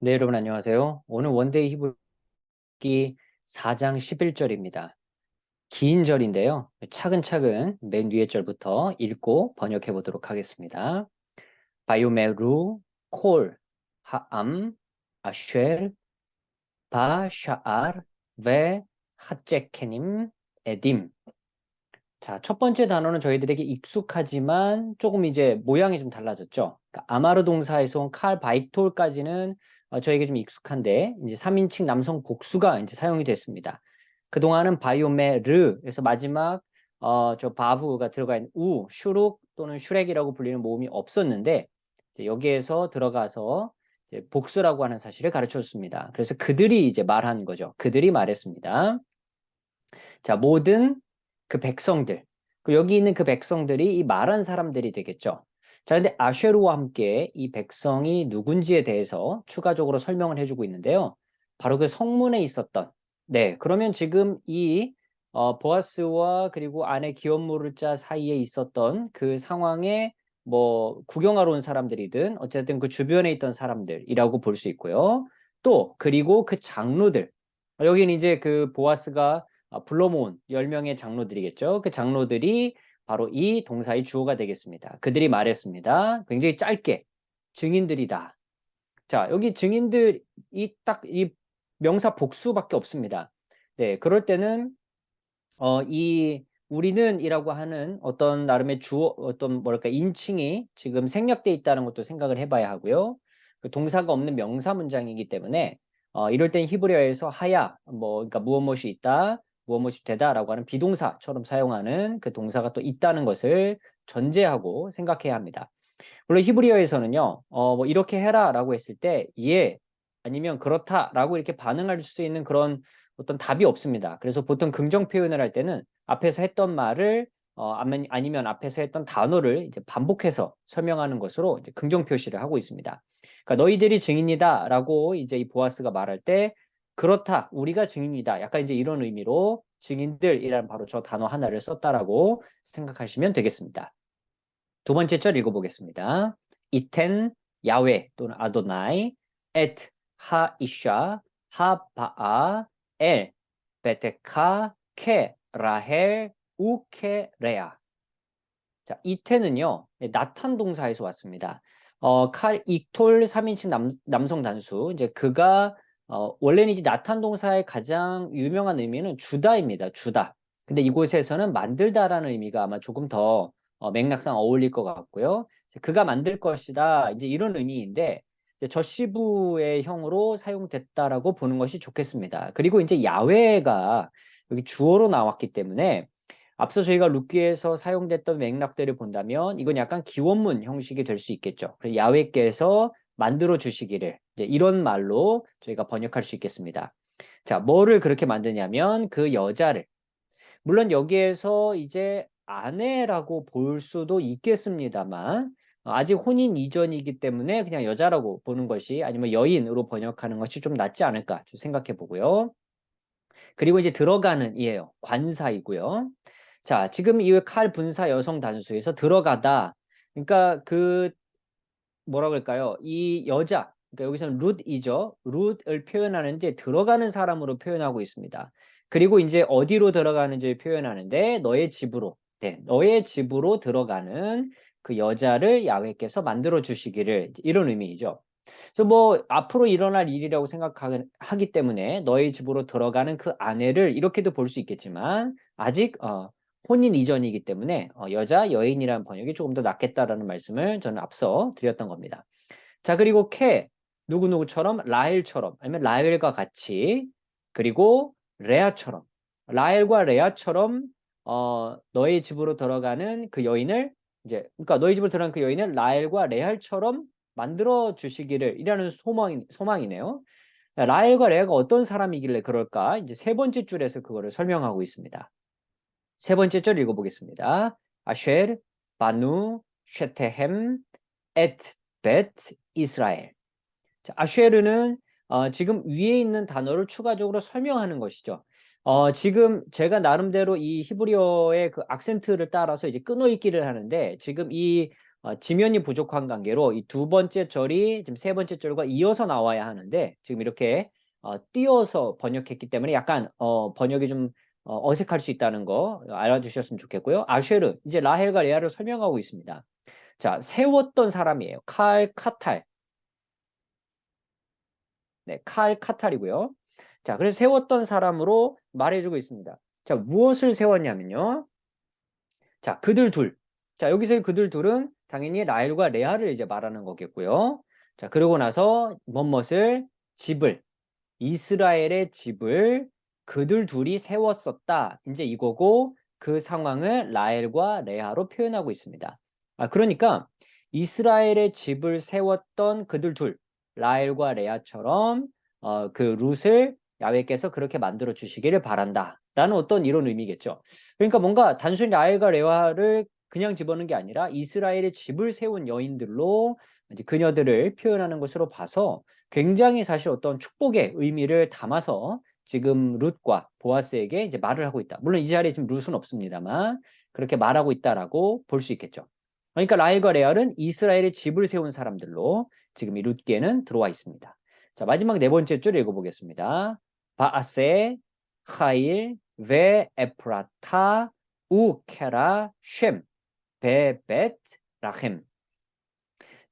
네, 여러분 안녕하세요. 오늘 원데이 히브리기 4장 11절입니다. 긴 절인데요. 차근차근 맨 위에 절부터 읽고 번역해 보도록 하겠습니다. 바요메루, 콜, 하암, 아쉘, 바샤알, 베, 하제케님, 에딤. 자, 첫 번째 단어는 저희들에게 익숙하지만 조금 이제 모양이 좀 달라졌죠. 그러니까 아마르 동사에서 온 칼 바이톨까지는 어, 저에게 좀 익숙한데 이제 3인칭 남성 복수가 이제 사용이 됐습니다. 그동안은 바이오메르에서 마지막 어, 저 바브가 들어가 있는 우, 슈룩 또는 슈렉이라고 불리는 모음이 없었는데 여기에서 들어가서 복수라고 하는 사실을 가르쳐 줬습니다. 그래서 그들이 이제 말한 거죠. 그들이 말했습니다. 자, 모든 그 백성들, 그 여기 있는 그 백성들이 이 말한 사람들이 되겠죠. 자, 근데 아쉐루와 함께 이 백성이 누군지에 대해서 추가적으로 설명을 해주고 있는데요. 바로 그 성문에 있었던, 네, 그러면 지금 이 어, 보아스와 그리고 아내 기업무르자 사이에 있었던 그 상황에 뭐 구경하러 온 사람들이든 어쨌든 그 주변에 있던 사람들이라고 볼 수 있고요. 또 그리고 그 장로들 여기는 이제 그 보아스가 불러 모은 10명의 장로들이겠죠. 그 장로들이 바로 이 동사의 주어가 되겠습니다. 그들이 말했습니다. 굉장히 짧게 증인들이다. 자, 여기 증인들이 딱 이 명사 복수밖에 없습니다. 네, 그럴 때는 어, 이 우리는이라고 하는 어떤 나름의 주어 어떤 뭐랄까 인칭이 지금 생략돼 있다는 것도 생각을 해봐야 하고요. 그 동사가 없는 명사 문장이기 때문에 어, 이럴 땐 히브리어에서 하야 뭐 그러니까 무엇 무엇이 있다 무엇무엇이 되다라고 하는 비동사처럼 사용하는 그 동사가 또 있다는 것을 전제하고 생각해야 합니다. 물론 히브리어에서는요, 어, 뭐 이렇게 해라라고 했을 때 예, 아니면 그렇다라고 이렇게 반응할 수 있는 그런 어떤 답이 없습니다. 그래서 보통 긍정 표현을 할 때는 앞에서 했던 말을 어, 아니면 앞에서 했던 단어를 이제 반복해서 설명하는 것으로 이제 긍정 표시를 하고 있습니다. 그러니까 너희들이 증인이다라고 이제 이 보아스가 말할 때 그렇다. 우리가 증인이다. 약간 이제 이런 의미로 증인들이라는 바로 저 단어 하나를 썼다라고 생각하시면 되겠습니다. 두 번째 절 읽어보겠습니다. 이텐 야외 또는 아도나이 엣 하이샤 하바아 엘 베테카 케 라헬 우케레아 자, 이텐은요. 나탄 동사에서 왔습니다. 어, 칼 이톨 3인칭 남, 남성 단수 이제 그가 어, 원래는 이제 나탄 동사의 가장 유명한 의미는 주다입니다. 주다. 근데 이곳에서는 만들다라는 의미가 아마 조금 더 어, 맥락상 어울릴 것 같고요. 그가 만들 것이다. 이제 이런 의미인데 저시부의 형으로 사용됐다라고 보는 것이 좋겠습니다. 그리고 이제 야외가 여기 주어로 나왔기 때문에 앞서 저희가 루키에서 사용됐던 맥락들을 본다면 이건 약간 기원문 형식이 될 수 있겠죠. 야외께서 만들어 주시기를 이런 말로 저희가 번역할 수 있겠습니다. 자, 뭐를 그렇게 만드냐면 그 여자를 물론 여기에서 이제 아내라고 볼 수도 있겠습니다만 아직 혼인 이전이기 때문에 그냥 여자라고 보는 것이 아니면 여인으로 번역하는 것이 좀 낫지 않을까 생각해 보고요. 그리고 이제 들어가는 이에요. 관사이고요. 자, 지금 이 칼 분사 여성 단수에서 들어가다. 그러니까 그 뭐라 그럴까요? 이 여자, 그러니까 여기서는 룻이죠. 룻을 표현하는데 들어가는 사람으로 표현하고 있습니다. 그리고 이제 어디로 들어가는지 표현하는데 너의 집으로, 네, 너의 집으로 들어가는 그 여자를 야훼께서 만들어 주시기를 이런 의미이죠. 그래서 뭐 앞으로 일어날 일이라고 생각하기 때문에 너의 집으로 들어가는 그 아내를 이렇게도 볼 수 있겠지만 아직 어, 혼인 이전이기 때문에 어, 여자 여인이라는 번역이 조금 더 낫겠다라는 말씀을 저는 앞서 드렸던 겁니다. 자 그리고 케 누구누구처럼 라헬처럼 아니면 라헬과 같이 그리고 레아처럼 라헬과 레아처럼 어, 너의 집으로 들어가는 그 여인을 이제 그러니까 너희 집으로 들어가는 그 여인을 라헬과 레알처럼 만들어 주시기를 이라는 소망 소망이네요. 라헬과 레아가 어떤 사람이길래 그럴까? 이제 세 번째 줄에서 그거를 설명하고 있습니다. 세 번째 절 읽어보겠습니다. 아쉘, 바누, 쉐테헴, 엣, 벳, 이스라엘. 자, 아쉐르는 어, 지금 위에 있는 단어를 추가적으로 설명하는 것이죠. 어, 지금 제가 나름대로 이 히브리어의 그 악센트를 따라서 이제 끊어읽기를 하는데 지금 이 어, 지면이 부족한 관계로 이 두 번째 절이 지금 세 번째 절과 이어서 나와야 하는데 지금 이렇게 어, 띄어서 번역했기 때문에 약간 어, 번역이 좀 어, 어색할 수 있다는 거 알아주셨으면 좋겠고요. 아쉐르 이제 라헬과 레아를 설명하고 있습니다. 자 세웠던 사람이에요. 칼 카탈 네, 칼 카탈이고요. 자, 그래서 세웠던 사람으로 말해주고 있습니다. 자, 무엇을 세웠냐면요. 자, 그들 둘. 자, 여기서의 그들 둘은 당연히 라헬과 레아를 이제 말하는 거겠고요. 자, 그러고 나서 뭐뭇을 집을 이스라엘의 집을 그들 둘이 세웠었다. 이제 이거고 그 상황을 라헬과 레아로 표현하고 있습니다. 아, 그러니까 이스라엘의 집을 세웠던 그들 둘, 라헬과 레아처럼 어, 그 룻을 야외께서 그렇게 만들어 주시기를 바란다. 라는 어떤 이런 의미겠죠. 그러니까 뭔가 단순히 라헬과 레아를 그냥 집어넣은 게 아니라 이스라엘의 집을 세운 여인들로 이제 그녀들을 표현하는 것으로 봐서 굉장히 사실 어떤 축복의 의미를 담아서 지금 룻과 보아스에게 이제 말을 하고 있다. 물론 이 자리에 지금 룻은 없습니다만 그렇게 말하고 있다라고 볼 수 있겠죠. 그러니까 라헬과 레알은 이스라엘의 집을 세운 사람들로 지금 이 룻계는 들어와 있습니다. 자, 마지막 네 번째 줄 읽어보겠습니다. 바아세, 하일, 베, 에프라타, 우, 케라, 쉔, 베벳, 라헴.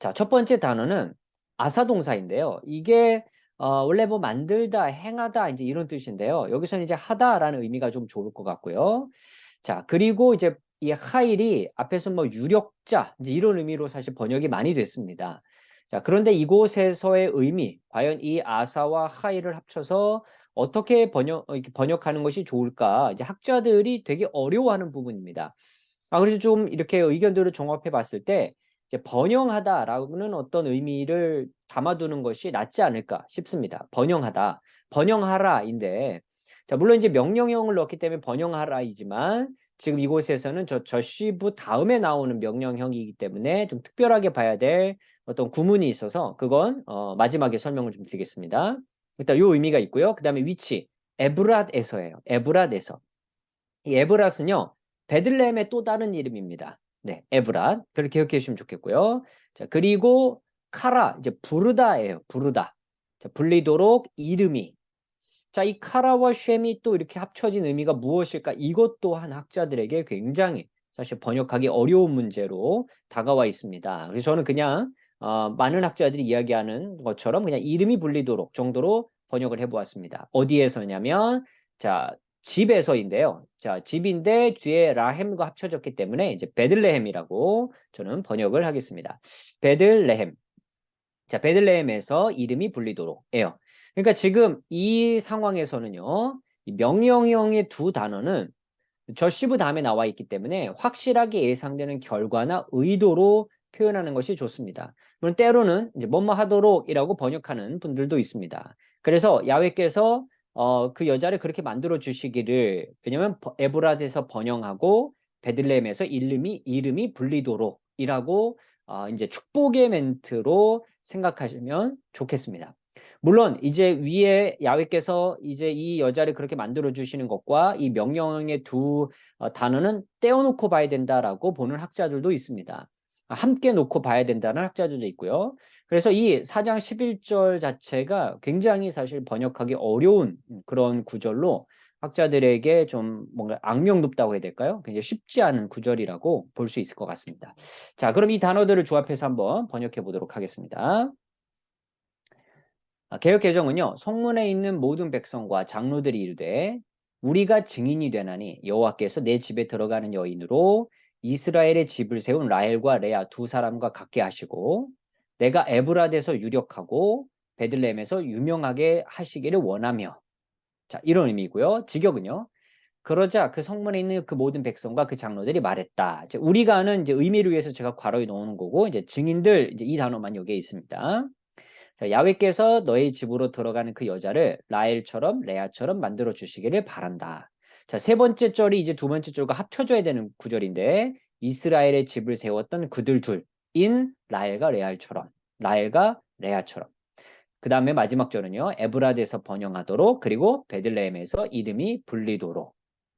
자, 첫 번째 단어는 아사동사인데요. 이게 어, 원래 뭐 만들다, 행하다 이제 이런 뜻인데요. 여기서는 이제 하다라는 의미가 좀 좋을 것 같고요. 자, 그리고 이제 이 하일이 앞에서 뭐 유력자 이런 의미로 사실 번역이 많이 됐습니다. 자, 그런데 이곳에서의 의미, 과연 이 아사와 하일을 합쳐서 어떻게 번역, 번역하는 것이 좋을까? 이제 학자들이 되게 어려워하는 부분입니다. 아, 그래서 좀 이렇게 의견들을 종합해 봤을 때 이제 번영하다라는 어떤 의미를 담아두는 것이 낫지 않을까 싶습니다. 번영하다, 번영하라인데, 자 물론 이제 명령형을 넣기 때문에 번영하라이지만 지금 이곳에서는 저 저시부 다음에 나오는 명령형이기 때문에 좀 특별하게 봐야 될 어떤 구문이 있어서 그건 어, 마지막에 설명을 좀 드리겠습니다. 일단 요 의미가 있고요. 그 다음에 위치 에브랏에서예요. 에브랏에서. 이 에브랏은요 베들레헴의 또 다른 이름입니다. 네, 에브랏. 그렇게 기억해 주시면 좋겠고요. 자, 그리고 카라, 이제 부르다예요. 부르다. 자, 불리도록 이름이. 자, 이 카라와 쉐미 또 이렇게 합쳐진 의미가 무엇일까? 이것 또한 학자들에게 굉장히 사실 번역하기 어려운 문제로 다가와 있습니다. 그래서 저는 그냥 어, 많은 학자들이 이야기하는 것처럼 그냥 이름이 불리도록 정도로 번역을 해보았습니다. 어디에서냐면 자 집에서인데요. 자, 집인데 뒤에 라햄과 합쳐졌기 때문에 이제 베들레헴이라고 저는 번역을 하겠습니다. 베들레헴. 자, 베들레헴에서 이름이 불리도록 해요. 그러니까 지금 이 상황에서는요. 이 명령형의 두 단어는 저시브 다음에 나와 있기 때문에 확실하게 예상되는 결과나 의도로 표현하는 것이 좋습니다. 물론 때로는 이제 뭐뭐 하도록이라고 번역하는 분들도 있습니다. 그래서 야외께서 어, 그 여자를 그렇게 만들어 주시기를 왜냐면 에브라드에서 번영하고 베들레헴에서 이름이 이름이 불리도록이라고 어, 이제 축복의 멘트로 생각하시면 좋겠습니다. 물론 이제 위에 야외께서 이제 이 여자를 그렇게 만들어 주시는 것과 이 명령의 두 어, 단어는 떼어놓고 봐야 된다라고 보는 학자들도 있습니다. 함께 놓고 봐야 된다는 학자들도 있고요. 그래서 이 4장 11절 자체가 굉장히 사실 번역하기 어려운 그런 구절로 학자들에게 좀 뭔가 악명 높다고 해야 될까요? 굉장히 쉽지 않은 구절이라고 볼 수 있을 것 같습니다. 자, 그럼 이 단어들을 조합해서 한번 번역해 보도록 하겠습니다. 아, 개혁 개정은요. 성문에 있는 모든 백성과 장로들이 이르되 우리가 증인이 되나니 여호와께서 내 집에 들어가는 여인으로 이스라엘의 집을 세운 라헬과 레아 두 사람과 같게 하시고 내가 에브라드에서 유력하고 베들레헴에서 유명하게 하시기를 원하며 자 이런 의미고요. 직역은요. 그러자 그 성문에 있는 그 모든 백성과 그 장로들이 말했다. 이제 우리가 아는 이제 의미를 위해서 제가 괄호에 넣는 거고 이제 증인들 이제 이 단어만 여기에 있습니다. 자, 야외께서 너희 집으로 들어가는 그 여자를 라헬처럼 레아처럼 만들어 주시기를 바란다. 자, 세 번째 절이 이제 두 번째 절과 합쳐져야 되는 구절인데 이스라엘의 집을 세웠던 그들 둘인 라헬과 레알처럼 라헬과 레아처럼 그 다음에 마지막 절은요 에브라드에서 번영하도록 그리고 베들레헴에서 이름이 불리도록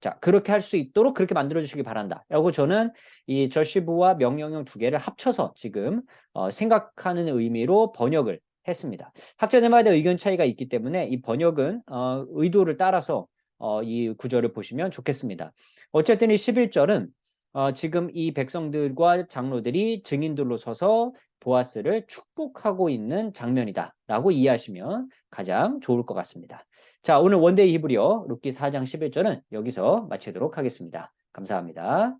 자, 그렇게 할 수 있도록 그렇게 만들어 주시기 바란다. 라고 저는 이 절시부와 명령형 두 개를 합쳐서 지금 어, 생각하는 의미로 번역을 했습니다. 학자들마다 의견 차이가 있기 때문에 이 번역은 어, 의도를 따라서 어, 이 구절을 보시면 좋겠습니다. 어쨌든 이 11절은 어, 지금 이 백성들과 장로들이 증인들로 서서 보아스를 축복하고 있는 장면이다 라고 이해하시면 가장 좋을 것 같습니다. 자 오늘 원데이 히브리어 룻기 4장 11절은 여기서 마치도록 하겠습니다. 감사합니다.